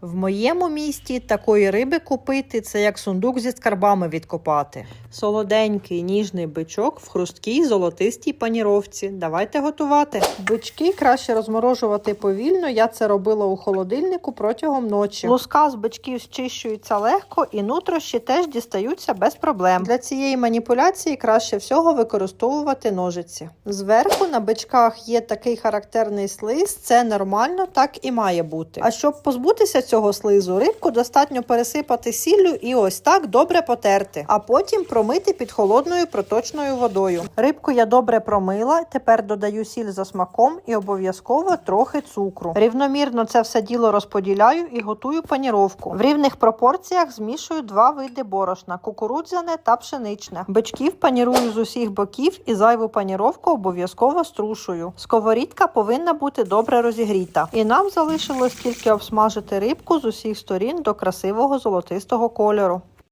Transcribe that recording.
В моєму місті такої риби купити це як сундук зі скарбами відкопати. Солоденький ніжний бичок в хрусткій золотистій паніровці. Давайте готувати. Бички краще розморожувати повільно. Я це робила у холодильнику протягом ночі. Луска з бичків зчищується легко, і нутрощі теж дістаються без проблем. Для цієї маніпуляції краще всього використовувати ножиці. Зверху на бичках є такий характерний слиз. Це нормально, так і має бути. А щоб позбутися цього слизу, рибку достатньо пересипати сіллю і ось так добре потерти, а потім промити під холодною проточною водою. Рибку я добре промила. Тепер додаю сіль за смаком і обов'язково трохи цукру. Рівномірно це все діло розподіляю і готую паніровку. В рівних пропорціях змішую два види борошна: кукурудзяне та пшеничне. Бичків панірую з усіх боків і зайву паніровку обов'язково струшую. Сковорідка повинна бути добре розігріта. І нам залишилось тільки обсмажити рибку з усіх сторін до красивого золотистого кольору.